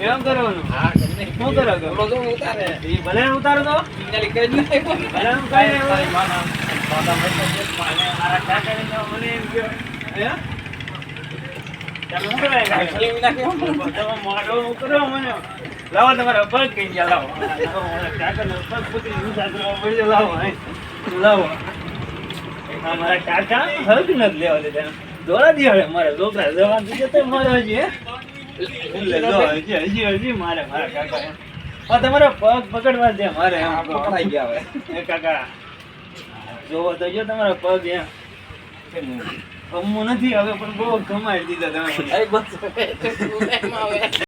એમ છો, કરવાનું? શું કરો છો? ઈ ભલે ઉતારો તો ભલે. લાવો તમારા પગ કઈ ગયા લાવો પગ પૂછીને ઊંધા લાવો લાવો આ મારા કાકા હક નથી લેવા દેતા દોડા દિવાળે મારે છોકરા જવા દીધે મારે હજી તમારા પગ પકડવા દે મારે પકડાઈ ગયા હવે કાકા. જોવો તો જો તમારા પગ એમ. ગમવું નથી હવે પણ બહુ કમાઈ દીધા તમે.